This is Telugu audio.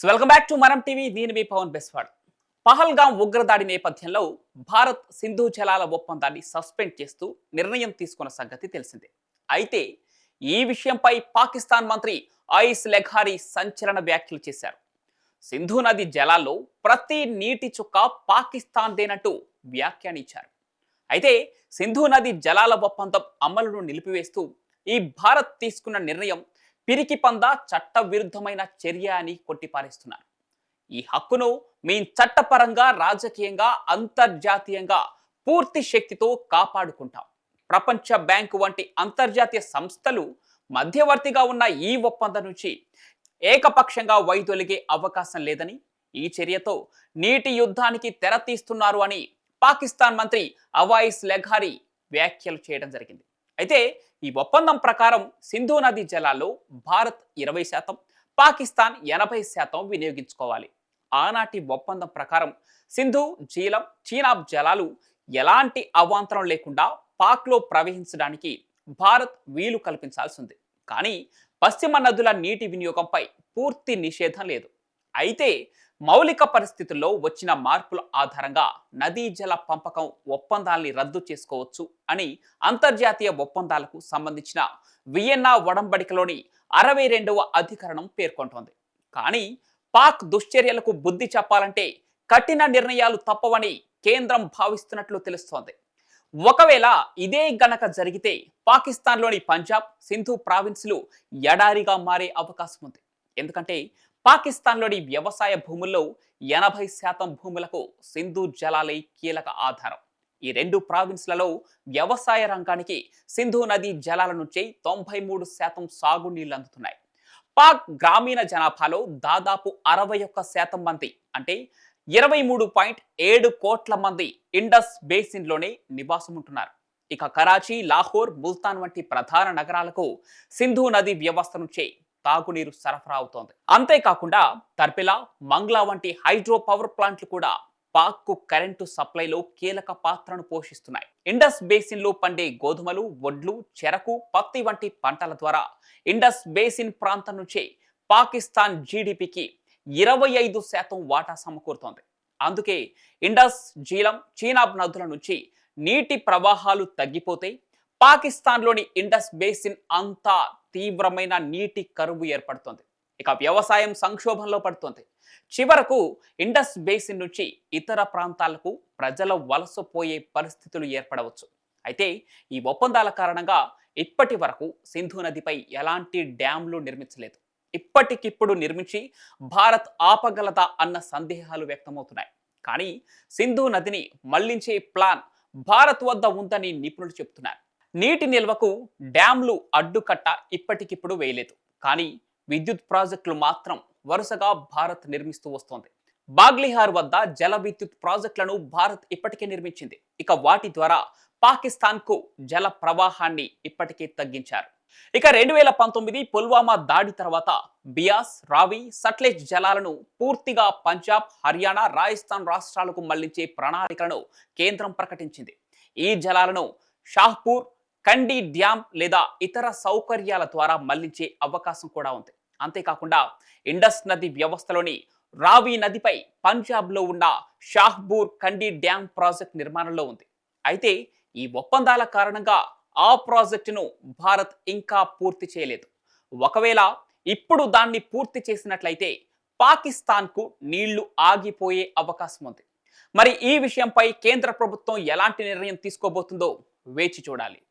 So welcome back to Manam TV నేను మీ పవన్ బెస్వాడ్. పహల్గాం ఉగ్రదాడి నేపథ్యంలో భారత్ సింధు జలాల ఒప్పందాన్ని సస్పెండ్ చేస్తూ నిర్ణయం తీసుకున్న సంగతి తెలిసిందే. అయితే ఈ విషయంపై పాకిస్తాన్ మంత్రి ఆయిస్ లెఘారీ సంచలన వ్యాఖ్యలు చేశారు. సింధు నది జలాల్లో ప్రతి నీటి చుక్క పాకిస్తాన్దేనంటూ వ్యాఖ్యానించారు. అయితే సింధు నది జలాల ఒప్పందం అమలును నిలిపివేస్తూ ఈ భారత్ తీసుకున్న నిర్ణయం పిరికి పంద చట్టవిరుద్ధమైన చర్య అని కొట్టిపారేస్తున్నారు. ఈ హక్కును మేం చట్టపరంగా రాజకీయంగా అంతర్జాతీయంగా పూర్తి శక్తితో కాపాడుకుంటాం. ప్రపంచ బ్యాంకు వంటి అంతర్జాతీయ సంస్థలు మధ్యవర్తిగా ఉన్న ఈ ఒప్పందం నుంచి ఏకపక్షంగా వైదొలిగే అవకాశం లేదని ఈ చర్యతో నీటి యుద్ధానికి తెర తీస్తున్నారు అని పాకిస్తాన్ మంత్రి అవాయిస్ లెఘారి వ్యాఖ్యలు చేయడం జరిగింది. అయితే ఈ ఒప్పందం ప్రకారం సింధు నదీ జలాల్లో భారత్ ఇరవై శాతం పాకిస్తాన్ ఎనభై శాతం వినియోగించుకోవాలి. ఆనాటి ఒప్పందం ప్రకారం సింధు జీలం చీనాబ్ జలాలు ఎలాంటి అవాంతరం లేకుండా పాక్లో ప్రవహించడానికి భారత్ వీలు కల్పించాల్సి ఉంది కానీ పశ్చిమ నదుల నీటి వినియోగంపై పూర్తి నిషేధం లేదు. అయితే మౌలిక పరిస్థితుల్లో వచ్చిన మార్పుల ఆధారంగా నదీ జల పంపకం ఒప్పందాల్ని రద్దు చేసుకోవచ్చు అని అంతర్జాతీయ ఒప్పందాలకు సంబంధించిన వియన్నా ఒడంబడికలోని అరవై రెండవ అధికరణం పేర్కొంటోంది. కానీ పాక్ దుశ్చర్యలకు బుద్ధి చెప్పాలంటే కఠిన నిర్ణయాలు తప్పవని కేంద్రం భావిస్తున్నట్లు తెలుస్తోంది. ఒకవేళ ఇదే గనక జరిగితే పాకిస్తాన్లోని పంజాబ్ సింధు ప్రావిన్స్లు ఎడారిగా మారే అవకాశం ఉంది ఎందుకంటే పాకిస్తాన్లోని వ్యవసాయ భూముల్లో ఎనభై శాతం భూములకు సింధు జలాలే కీలక ఆధారం. ఈ రెండు ప్రావిన్స్లలో వ్యవసాయ రంగానికి సింధు నదీ జలాల నుంచే తొంభై మూడు శాతం సాగునీళ్ళు అందుతున్నాయి. పాక్ గ్రామీణ జనాభాలో దాదాపు అరవై ఒక్క శాతం మంది అంటే ఇరవై మూడు పాయింట్ ఏడు కోట్ల మంది ఇండస్ బేసిన్లోనే నివాసం ఉంటున్నారు ఇక కరాచీ లాహోర్ ముల్తాన్ వంటి ప్రధాన నగరాలకు సింధు నది వ్యవస్థ నుంచే తాగునీరు సరఫరా అవుతోంది. అంతేకాకుండా తర్పిలా మంగ్లా వంటి హైడ్రో పవర్ ప్లాంట్లు కూడా పాక్కు కరెంటు సప్లైలో కీలక పాత్రను పోషిస్తున్నాయి. ఇండస్ బేసిన్లో పండే గోధుమలు వడ్లు చెరకు పత్తి వంటి పంటల ద్వారా ఇండస్ బేసిన్ ప్రాంతం నుంచే పాకిస్తాన్ జీడిపికి ఇరవై ఐదు శాతం వాటా సమకూరుతోంది. అందుకే ఇండస్ జీలం చీనాబ్ నదుల నుంచి నీటి ప్రవాహాలు తగ్గిపోతే పాకిస్తాన్లోని ఇండస్ బేసిన్ అంతా తీవ్రమైన నీటి కరువు ఏర్పడుతోంది. ఇక వ్యవసాయం సంక్షోభంలో పడుతోంది. చివరకు ఇండస్ బేసిన్ నుంచి ఇతర ప్రాంతాలకు ప్రజల వలసపోయే పరిస్థితులు ఏర్పడవచ్చు. అయితే ఈ ఒప్పందాల కారణంగా ఇప్పటి వరకు సింధు నదిపై ఎలాంటి డ్యాంలు నిర్మించలేదు. ఇప్పటికిప్పుడు నిర్మించి భారత్ ఆపగలదా అన్న సందేహాలు వ్యక్తమవుతున్నాయి. కానీ సింధు నదిని మళ్ళించే ప్లాన్ భారత్ వద్ద ఉందని నిపుణులు చెబుతున్నారు. నీటి నిల్వకు డ్యాంలు అడ్డుకట్ట ఇప్పటికిప్పుడు వేయలేదు. కానీ విద్యుత్ ప్రాజెక్టులు మాత్రం వరుసగా భారత్ నిర్మిస్తూ వస్తోంది. బాగ్లిహార్ వద్ద జల విద్యుత్ ప్రాజెక్టులను భారత్ ఇప్పటికే నిర్మించింది. ఇక వాటి ద్వారా పాకిస్తాన్కు జల ప్రవాహాన్ని ఇప్పటికే తగ్గించారు. ఇక రెండు వేల పంతొమ్మిది పుల్వామా దాడి తర్వాత బియాస్ రావి సట్లెజ్ జలాలను పూర్తిగా పంజాబ్ హర్యానా రాజస్థాన్ రాష్ట్రాలకు మళ్ళించే ప్రణాళికలను కేంద్రం ప్రకటించింది. ఈ జలాలను షాహ్పూర్ కండి డ్యామ్ లేదా ఇతర సౌకర్యాల ద్వారా మళ్ళించే అవకాశం కూడా ఉంది. అంతేకాకుండా ఇండస్ నది వ్యవస్థలోని రావి నదిపై పంజాబ్లో ఉన్న షాహ్బూర్ కండి డ్యామ్ ప్రాజెక్ట్ నిర్మాణంలో ఉంది. అయితే ఈ ఒప్పందాల కారణంగా ఆ ప్రాజెక్టును భారత్ ఇంకా పూర్తి చేయలేదు. ఒకవేళ ఇప్పుడు దాన్ని పూర్తి చేసినట్లయితే పాకిస్తాన్కు నీళ్ళు ఆగిపోయే అవకాశం ఉంది. మరి ఈ విషయంపై కేంద్ర ప్రభుత్వం ఎలాంటి నిర్ణయం తీసుకోబోతుందో వేచి చూడాలి.